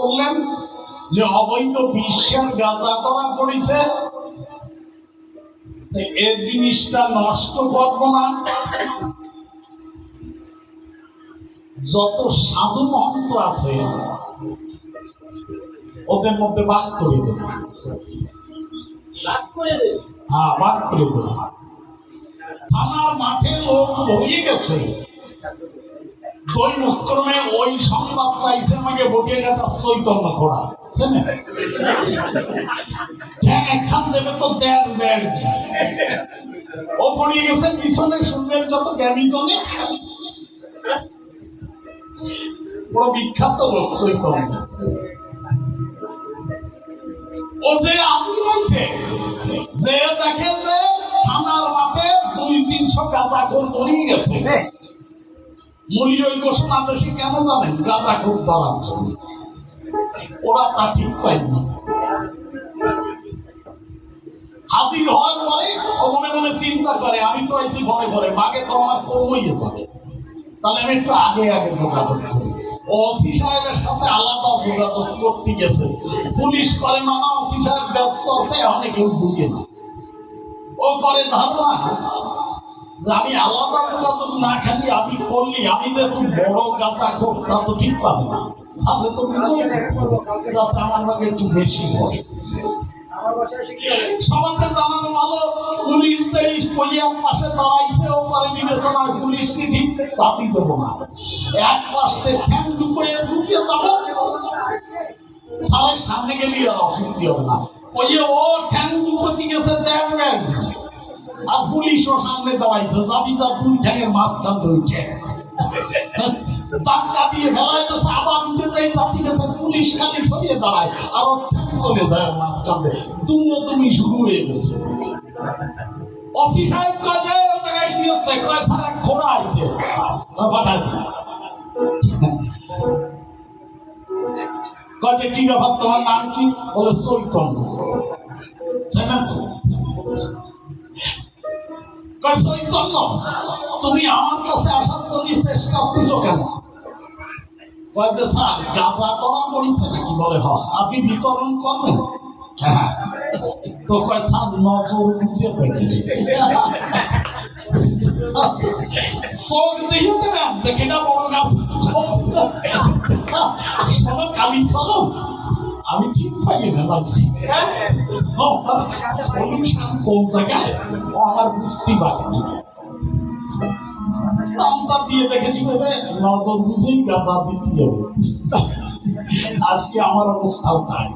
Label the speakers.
Speaker 1: করলেন যে অবৈধ বিশ্বের গাঁজা করা পড়েছে। এই জিনিসটা নষ্ট করব না। যত সাধু মহন্ত আছে ওদের মধ্যে বাদ করে দেব। হ্যাঁ ভাগ করে দেব। থানার মাঠে লোক ভরিয়ে গেছে। দৈবক্রমে ওই সংবাদ পাইছে আমাকে বটিয়াঘাটা চৈতন্য করা একখান দেবে তো দেড় দিয়ে ও পড়িয়ে গেছে পিছনে সুন্দর যত জ্ঞানী জনে। বড় বিখ্যাত লোক চৈতন্য। ও যে আজই বলছে যে দেখে যে থানার মাঠে দুই তিনশো গাঁজা খোর ধরিয়ে গেছে। কেন জানেন? গাঁজা জন্য ওরা তা ঠিক হাজির হওয়ার পরে ও মনে মনে চিন্তা করে, আমি তো আইছি ঘরে ঘরে বাগে তো আমার কমই যাবে তাহলে আমি একটু আগে আগে যোগাযোগ করি। ওসি সাহেবের সাথে আলাদা যোগাযোগ করতে গেছে। পুলিশ করে মানা ওসি সাহেব ব্যস্ত আছে অনেক ঢুকে না। ও করে ধারণা আমি যোগাযোগ না খালি আমি করলি, আমি যে একটু বড় গাঁচা কর, তা তো ঠিক পাবে না। সামনে তো যাতে আমার ভাগে একটু বেশি হয়। এক সামনে গেলে অসুবিধা হবে না। ওই ও ঠ্যাং ঢুকতে গেছে দেখবে আর পুলিশও সামনে দাঁড়াইছে, যাবি যা দুই ঠ্যাঙের মাঝখান দুই ধাক্কা দিয়ে ফেলায় তো আবার উঠে যাই তাতে গেছে পুলিশ খালি সরিয়ে দাঁড়ায়, আর ঠ্যাং চলে যায় মাঝখান। দিয়ে দুমো তুমি শুরু হয়ে গেছে। অসি সাহেব কাজে, ও জায়গায় হচ্ছে কয় সারা খোলা আইছে। পাঠাই কাজে কি ব্যাপার, তোমার নাম কি? বলে চৈতন্য তো চৈতন্য তুমি আমার কাছে আসার জন্য চেষ্টা করতেছো কেন কয় স্যার গাঁজা করা পড়েছে নাকি বলে হ আপনি বিতরণ করবেন হ্যাঁ? তো কয় স্যার নজর দেখে চোখ দিয়ে দেবেন যে কেনা বড় গাছ শোনো কালি চলো আমি ঠিক পাইয়ে লাগছি সলিউশন কোন জায়গায়? আমার বুঝতেই পারিনি দামটা দিয়ে দেখেছি ভেবে নজর বুঝেই গাজা দিতে আজকে আমার অবস্থাও তাই।